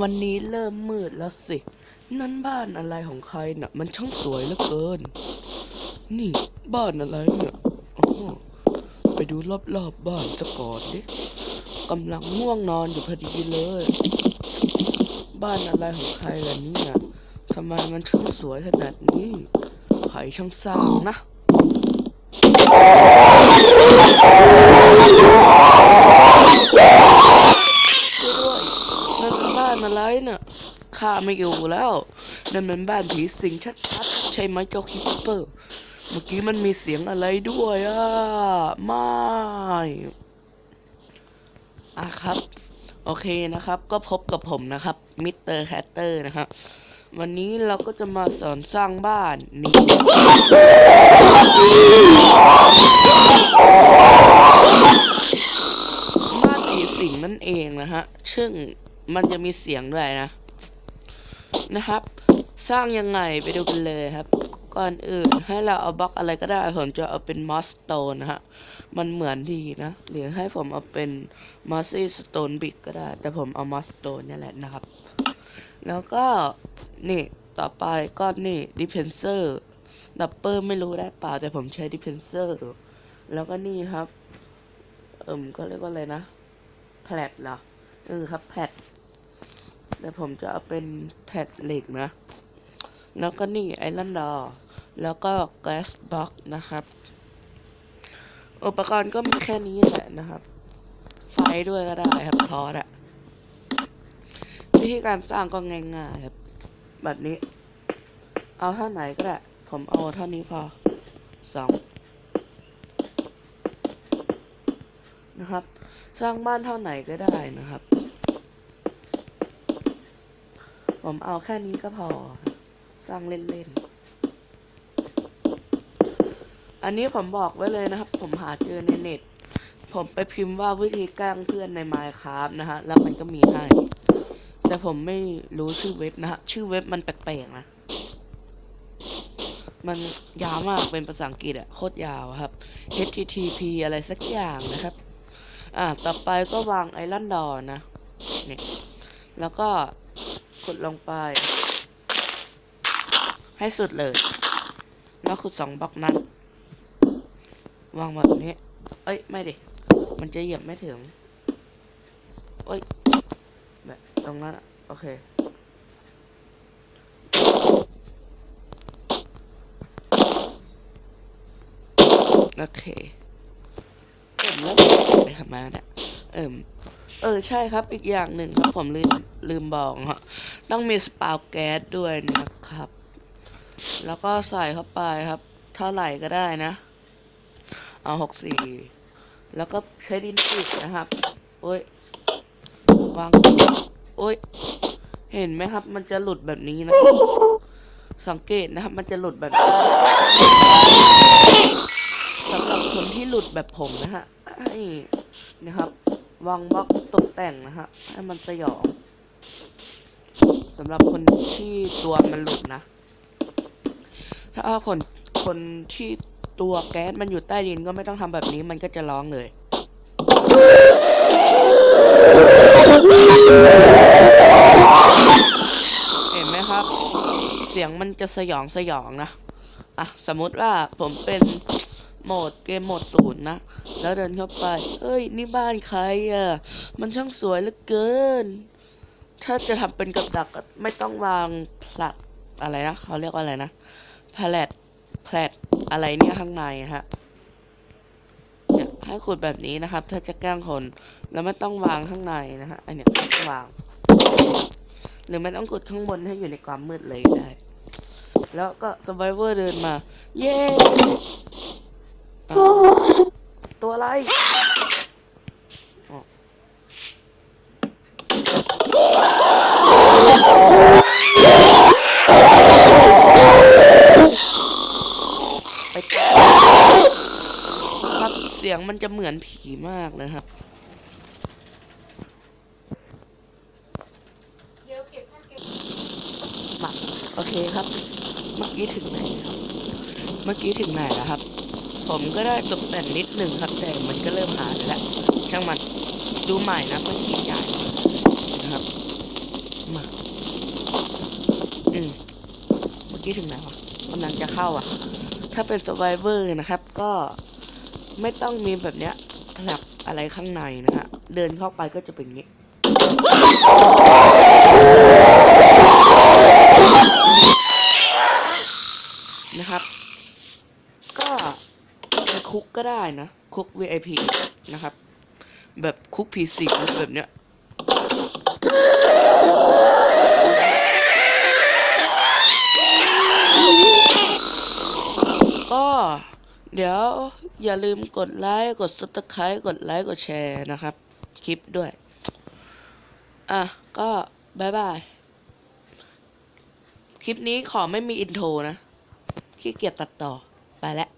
วันนี้เริ่มมืดแล้วสิ นั่นบ้านอะไรของใครน่ะ มันช่างสวยเหลือเกิน นี่บ้านอะไรเนี่ยไปดูรอบๆบบ้านจะก่อนดิกำลังง่วงนอนอยู่พอดีเลย บ้านอะไรของใครล่ะเนี่ยทำไมมันช่างสวยขนาดนี้ ใครช่างสร้างนะ ช่วยด้วยนั่นเป็นบ้านอะไรน่ะ ข้า ไม่อยู่แล้วนั่นเป็นบ้านผีสิงชัดๆใช่ไหมเจ้าคิปเปอร์ เมื่อกี้มันมีเสียงอะไรด้วยอะไม่อะครับ โอเคนะครับ ก็พบกับผมนะครับมิสเตอร์แคตเตอร์นะครับวันนี้เราก็จะมาสอนสร้างบ้านนี่บ้านผีสิงนั่นเองนะฮะ ซึ่งมันจะมีเสียงด้วยนะ นะครับ สร้างยังไงไปดูกันเลยครับ ก่อนอื่นให้เราเอาบล็อกอะไรก็ได้ ผมจะเอาเป็นมอสโตนนะฮะ มันเหมือนดีนะ หรือให้ผมเอาเป็นมอสซี่สโตนบิกก็ได้ แต่ผมเอามอสโตนนี่แหละนะครับ แล้วก็นี่ต่อไปก็นี่ดิเพนเซอร์ดับเบิลไม่รู้ได้เปล่าแต่ผมใช้ดิเพนเซอร์แล้วก็นี่ครับ เอิมก็เรียกว่าอะไรนะแพลตเหรอเออครับแพล ตแต่ผมจะเอาเป็นแพลตเหล็กนะ แล้วก็นี่ไอรอนดอแล้วก็แกสบ็อกนะครับ อุปกรณ์ก็มีแค่นี้แหละนะครับ ไฟด้วยก็ได้ครับทอดอะวิธีการสร้างก็ง่ายๆครับ แบบนี้ เอาเท่าไหนก็ได้ ผมเอาเท่านี้พอสองนะครับ สร้างบ้านเท่าไหนก็ได้นะครับ ผมเอาแค่นี้ก็พอ สร้างเล่นๆ อันนี้ผมบอกไว้เลยนะครับ ผมหาเจอในเน็ต ผมไปพิมพ์ว่าวิธีแกล้งเพื่อนใน Minecraft นะฮะ แล้วมันก็มีให้ แต่ผมไม่รู้ชื่อเว็บนะฮะ ชื่อเว็บมันแปลกๆนะ มันยาวมากเป็นภาษาอังกฤษอะโคตรยาวครับ http อะไรสักอย่างนะครับ อ่า ต่อไปก็วางไอรอนดอร์นะ เนี่ย แล้วก็ ขุดลงไป ให้สุดเลย แล้วขุดสองบล็อกนั้น วางแบบนี้ เอ้ย ไม่ดิ มันจะเหยียบไม่ถึง เอ้ย แบบตรงนั้น โอเคโอเคเอิ่มแล้วไปทำมาเนี่ย เอิ่มเออใช่ครับอีกอย่างหนึ่งครับผมลืมลืมบอกฮะต้องมีสปาวแก๊สด้วยนะครับ แล้วก็ใส่เข้าไปครับ เท่าไหร่ก็ได้นะ เอาหกสี่แล้วก็ใช้ดินปิดนะครับโอ้ยวางโอ้ยเห็นไหมครับ มันจะหลุดแบบนี้นะ สังเกตนะครับ มันจะหลุดแบบสำหรับคนที่หลุดแบบผมนะฮะให้นะครับ วางบล็อกตกแต่งนะฮะ ให้มันสยองสำหรับคนที่ตัวมันหลุดนะ ถ้าคนคนที่ตัวแก๊สมันอยู่ใต้ดินก็ไม่ต้องทำแบบนี้มันก็จะร้องเลยเห็นไหมครับ เสียงมันจะสยองสยองนะ อะ สมมติว่าผมเป็น โหมดเกมโหมดศูนย์นะ แล้วเดินเข้าไปเอ้ย นี่บ้านใครอะ มันช่างสวยเหลือเกิน ถ้าจะทำเป็นกับดักก็ไม่ต้องวางพลัดอะไรนะเขาเรียกว่าอะไรนะแพลตแพลตอะไรเนี่ยข้างในฮะเนี่ยให้ขุดแบบนี้นะครับ ถ้าจะแกล้งคนแล้วไม่ต้องวางข้างในนะฮะอันเนี้ยต้องวาง หรือไม่ต้องกดข้างบนให้อยู่ในความมืดเลยได้ แล้วก็ survivor เดินมา เย้ อ้าวตัวอะไรไปครับเสียงมันจะเหมือนผีมากนะครับเดี๋ยวเก็บท่านเก็บมาโอเคครับ เมื่อกี้ถึงไหนครับ เมื่อกี้ถึงไหนแล้วครับ ผมก็ได้ตกแต่งนิดหนึ่งครับแต่มันก็เริ่มหายแล้วช่างมันดูใหม่นะเมื่อกี้ใหญ่นะครับมาอืมเมื่อกี้ถึงไหนวะกำลังจะเข้าอะ ถ้าเป็น survivor นะครับ ก็ไม่ต้องมีแบบเนี้ยสลับอะไรข้างในนะฮะเดินเข้าไปก็จะเป็นอย่างงี้ นะครับ ก็ในคุกก็ได้ นะ คุก VIP นะครับ แบบคุก PC แบบเนี้ยก็เดี๋ยวอย่าลืมกดไลค์ กด subscribe กดไลค์ กดแชร์นะครับ คลิปด้วย อะ ก็บายบาย คลิปนี้ขอไม่มีอินโทรนะขี้เกียจตัดต่อ ไปแล้ว